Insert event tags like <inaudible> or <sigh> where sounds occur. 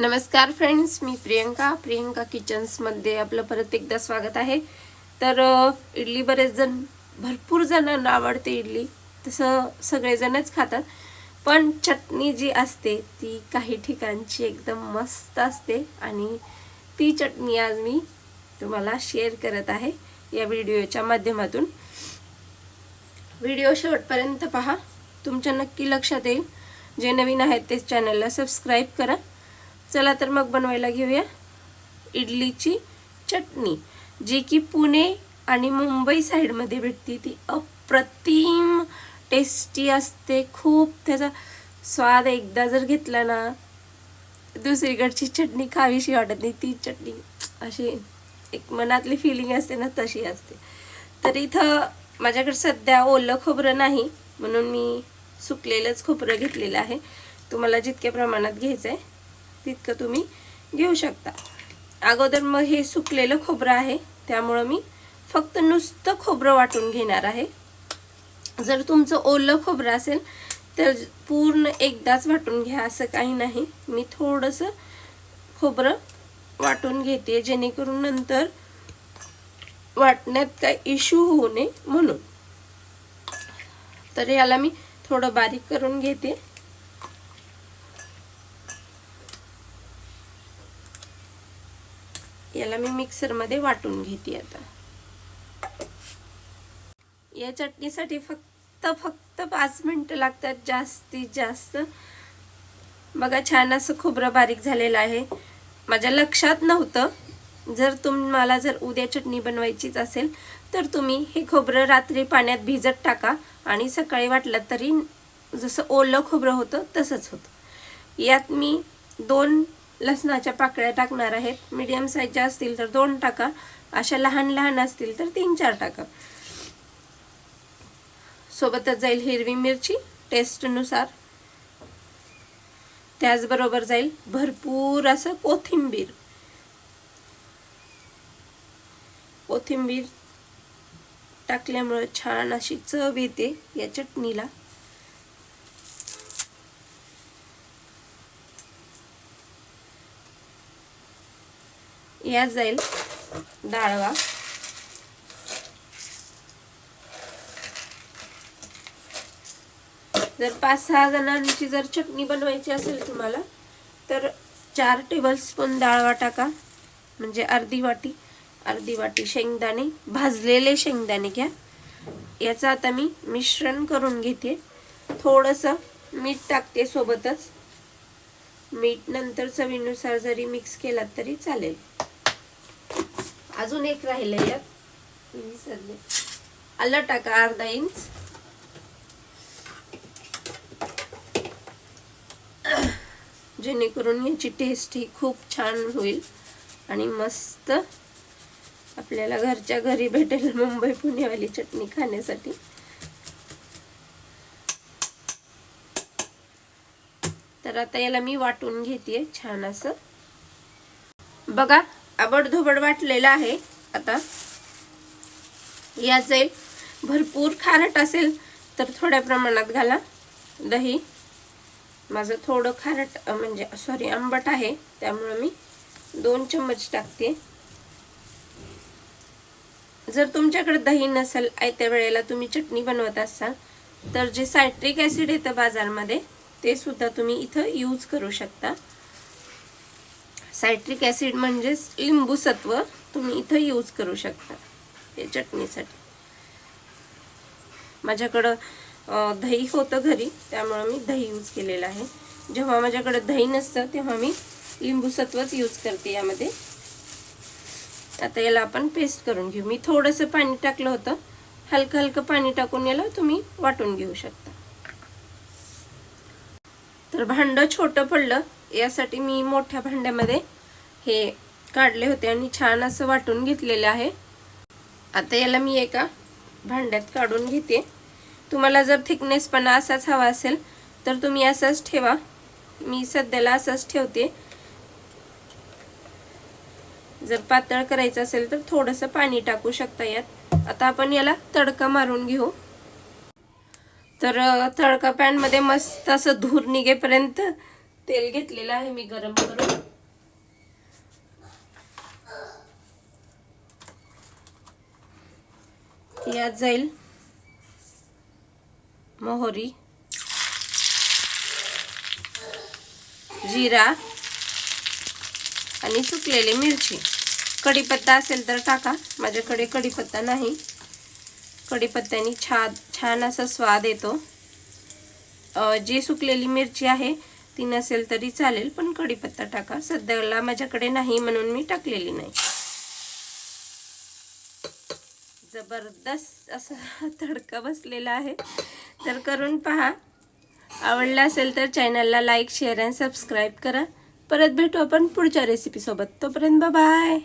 नमस्कार फ्रेंड्स मी प्रियंका. प्रियंका किचन्समध्ये आपलं परत एकदा स्वागत आहे. तर इडली बरेच जण भरपूर जणांना आवडते इडली. तसं सगळेजणच खातात. पण चटणी जी असते ती काही ठिकाणची एकदम मस्त असते. आणि ती चटणी आज मी तुम्हाला शेअर करत आहे या व्हिडिओच्या माध्यमातून. व्हिडिओ शेवटपर्यंत पहा. तुमच्या नक्की लक्षात येईल. जे नवीन आहेत ते चॅनलला सबस्क्राईब करा. चला तर मग बनवायला घेऊया इडलीची चटणी जी की पुणे आणि मुंबई साईडमध्ये भेटते. ती अप्रतिम टेस्टी असते. खूप त्याचा स्वाद एकदा जर घेतला ना दुसरीकडची चटणी खावीशी वाटत नाही. ती चटणी अशी एक मनातली फिलिंग असते ना तशी असते. तर इथं माझ्याकडे सध्या ओलं खोबरं नाही म्हणून मी सुकलेलंच खोबरं घेतलेलं आहे. तुम्हाला जितक्या प्रमाणात घ्यायचं आहे तितकं तुम्ही घेऊ शकता. अगोदर मग हे सुकलेलं खोबरं आहे त्यामुळं मी फक्त नुसतं खोबरं वाटून घेणार आहे. जर तुमचं ओलं खोबरं असेल तर पूर्ण एकदाच वाटून घ्या असं काही नाही. मी थोडंसं खोबरं वाटून घेते जेणेकरून नंतर वाटण्यात काही इश्यू होऊ नये म्हणून. तर याला मी थोडं बारीक करून घेते. याला मी मिक्सरमध्ये वाटून घेते आता. या चटणीसाठी फक्त फक्त पाच मिनटं लागतात जास्तीत जास्त. बघा छान असं खोबरं बारीक झालेलं आहे. माझ्या लक्षात नव्हतं. जर तुम्हाला जर उद्या चटणी बनवायचीच असेल तर तुम्ही हे खोबरं रात्री पाण्यात भिजत टाका आणि सकाळी वाटलं तरी जसं ओलं खोबरं होतं तसंच होतं. यात मी दोन लसणाच्या पाकळ्या टाकणार आहेत. मीडियम साईजच्या असतील तर दोन टाका. अशा लहान लहान असतील तर तीन चार टाका. सोबतच जाईल हिरवी मिरची टेस्टनुसार त्याचबरोबर जाईल भरपूर असं कोथिंबीर. कोथिंबीर टाकल्यामुळं छान अशी चव येते या चटणीला. यात जाईल डाळवा. जर पाच सहा जणांची जर चटणी बनवायची असेल तुम्हाला तर चार टेबलस्पून डाळवा टाका. म्हणजे अर्धी वाटी अर्धी वाटी शेंगदाणे भाजलेले शेंगदाणे घ्या. याचं आता मी मिश्रण करून घेते. थोडंसं मीठ टाकते सोबतच. मीठ नंतर चवीनुसार जरी मिक्स केलात तरी चालेल. अजून एक राहिलं यात. मी विसरले आलं टाका अर्धा इंच. जेणेकरून याची टेस्ट ही खूप छान होईल आणि मस्त आपल्याला घरच्या घरी भेटेल मुंबई पुणेवाली चटणी खाण्यासाठी. तर आता याला मी वाटून घेते छान असं. बघा आबडधोबड वाटलेलं आहे. आता यात जाईल भरपूर खारट असेल तर थोड्या प्रमाणात घाला. दही. माझं थोडं खारट म्हणजे सॉरी आंबट आहे. त्यामुळं मी दोन चम्मच टाकते. जर तुमच्याकडे दही नसेल आयत्या वेळेला तुम्ही चटणी बनवत असाल तर जे सायट्रिक ॲसिड येतं बाजारमध्ये ते सुद्धा तुम्ही इथं यूज करू शकता. सायट्रिक ॲसिड म्हणजेच लिंबूसत्व तुम्ही इथं यूज करू शकता हे चटणीसाठी. माझ्याकडं दही होतं घरी त्यामुळं मी दही यूज केलेलं आहे. जेव्हा माझ्याकडे दही नसतं तेव्हा मी लिंबूसत्वच यूज करते यामध्ये. आता याला आपण पेस्ट करून घेऊ. मी थोडंसं पाणी टाकलं होतं. हलकं हलकं पाणी टाकून याला तुम्ही वाटून घेऊ शकता. तर भांडं छोटं पडलं यासाठी मी मोठ्या भांड्यामध्ये हे काढले होते आणि छान असं वाटून घेतलेलं आहे. आता याला मी एका भांड्यात काढून घेते. तुम्हाला जर थिकनेसपणा असाच हवा असेल तर तुम्ही असाच ठेवा. मी सध्याला असाच ठेवते. जर पातळ करायचं असेल तर थोडंसं पाणी टाकू शकता यात. आता आपण याला तडका मारून घेऊ. तर तडका पॅनमध्ये मस्त असं धूर निघेपर्यंत तेल घेतलेलं आहे मी गरम करून. यात जाईल मोहरी जिरा आणि सुकलेली मिरची. कढीपत्ता असेल तर टाका. माझ्याकडे कढीपत्ता नाही. कढीपत्त्याने छान छान असा स्वाद येतो. जी सुकलेली मिरची आहे ती नसेल तरी चालेल पण कढीपत्ता टाका. सध्याला माझ्याकडे नाही म्हणून मी टाकलेली नाही. जबरदस्त असा <laughs> तडका बसलेला आहे. तर करून पहा. आवडला असेल तर चॅनलला लाईक शेअर आणि सबस्क्राईब करा. परत भेटू आपण पुढच्या रेसिपीसोबत तोपर्यंत बाय